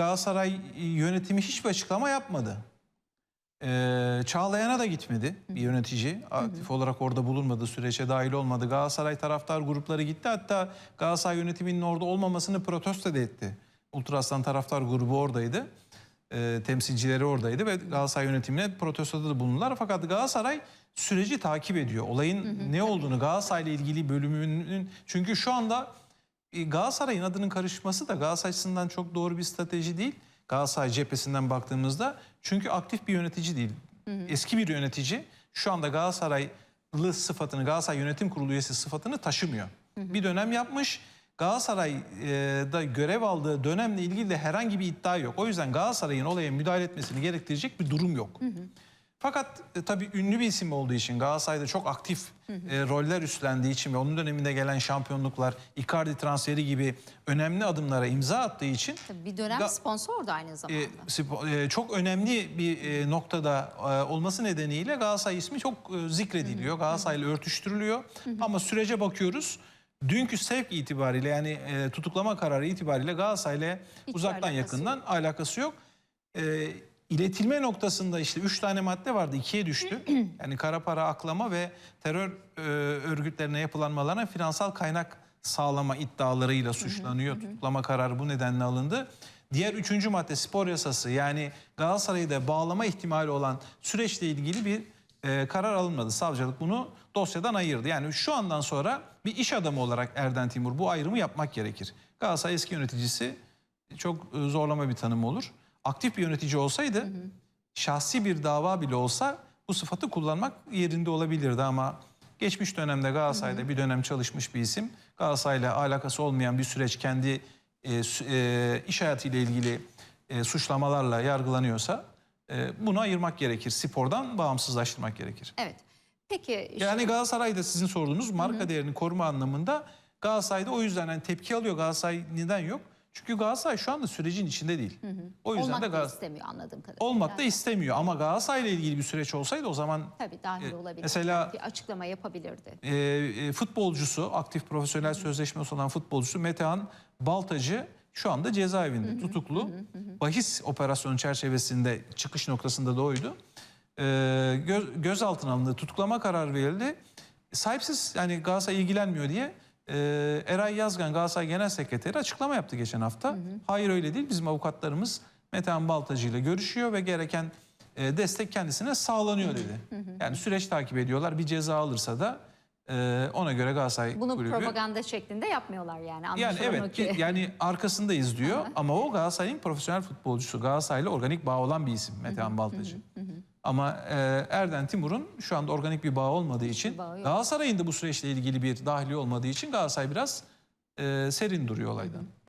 Galatasaray yönetimi hiçbir açıklama yapmadı. Ee, Çağlayan'a da gitmedi bir yönetici. Aktif olarak orada bulunmadı, süreçe dahil olmadı. Galatasaray taraftar grupları gitti. Hatta Galatasaray yönetiminin orada olmamasını protesto da etti. Ultraslan taraftar grubu oradaydı. Ee, temsilcileri oradaydı ve Galatasaray yönetimine protestoda da bulundular. Fakat Galatasaray süreci takip ediyor. Olayın ne olduğunu Galatasaray ile ilgili bölümünün... Çünkü şu anda e, Galatasaray'ın adının karışması da Galatasaray açısından çok doğru bir strateji değil. Galatasaray cephesinden baktığımızda çünkü aktif bir yönetici değil. Eski bir yönetici şu anda Galatasaraylı sıfatını, Galatasaray Yönetim Kurulu üyesi sıfatını taşımıyor. Bir dönem yapmış. Galatasaray'da görev aldığı dönemle ilgili de herhangi bir iddia yok. O yüzden Galatasaray'ın olaya müdahale etmesini gerektirecek bir durum yok. Fakat e, tabii ünlü bir isim olduğu için Galatasaray'da çok aktif e, roller üstlendiği için ve onun döneminde gelen şampiyonluklar, Icardi transferi gibi önemli adımlara imza attığı için Tabii bir dönem Ga- sponsordu aynı zamanda. e, spo- e, çok önemli bir e, noktada e, olması nedeniyle Galatasaray ismi çok e, zikrediliyor. Galatasaray'la örtüştürülüyor. Ama sürece bakıyoruz. Dünkü sevk itibariyle yani e, tutuklama kararı itibariyle Galatasaray'la uzaktan alakası yakından alakası yok. E, iletilme noktasında işte üç tane madde vardı ikiye düştü. yani kara para aklama ve terör e, örgütlerine yapılanmalarına finansal kaynak sağlama iddialarıyla suçlanıyor. Tutuklama kararı bu nedenle alındı. Diğer üçüncü madde spor yasası yani Galatasaray'ı da bağlama ihtimali olan süreçle ilgili bir e, karar alınmadı. Savcılık bunu dosyadan ayırdı. Yani şu andan sonra bir iş adamı olarak Erden Timur bu ayrımı yapmak gerekir. Galatasaray eski yöneticisi çok e, zorlama bir tanım olur. Aktif bir yönetici olsaydı şahsi bir dava bile olsa bu sıfatı kullanmak yerinde olabilirdi ama geçmiş dönemde Galatasaray'da bir dönem çalışmış bir isim. Galatasaray'la alakası olmayan bir süreç kendi e, e, iş hayatıyla ilgili e, suçlamalarla yargılanıyorsa e, bunu ayırmak gerekir. Spordan bağımsızlaştırmak gerekir. Evet. Peki Yani Galatasaray'da sizin sorduğunuz marka değerini koruma anlamında Galatasaray'da o yüzden hani tepki alıyor Galatasaray neden yok? Çünkü Galatasaray şu anda sürecin içinde değil. O yüzden olmak de Galatasaray istemiyor anladığım kadarıyla. olmak da istemiyor ama Galatasaray'la ilgili bir süreç olsaydı o zaman Tabii dahil E, olabilir. mesela- bir açıklama yapabilirdi. e, e, futbolcusu, aktif profesyonel sözleşmesi olan futbolcusu Metehan Baltacı şu anda cezaevinde tutuklu. Bahis operasyonu çerçevesinde çıkış noktasında da oydu. E, göz, gözaltına alındı, tutuklama kararı verildi. Sahipsiz yani Galatasaray ilgilenmiyor diye e, Eray Yazgan Galatasaray Genel Sekreteri açıklama yaptı geçen hafta. Hayır öyle değil bizim avukatlarımız Metehan Baltacı ile görüşüyor ve gereken e, destek kendisine sağlanıyor dedi. Yani süreç takip ediyorlar. Bir ceza alırsa da e, ona göre Galatasaray Bunu kulübü. propaganda şeklinde yapmıyorlar yani. Yani evet ki. yani arkasındayız diyor ama o Galatasaray'ın profesyonel futbolcusu. Galatasaray'la organik bağ olan bir isim Metehan Baltacı. Ama e, Erden Timur'un şu anda organik bir bağ olmadığı için bağı yok. Galatasaray'ın da bu süreçle ilgili bir dahili olmadığı için Galatasaray biraz e, serin duruyor olaydan.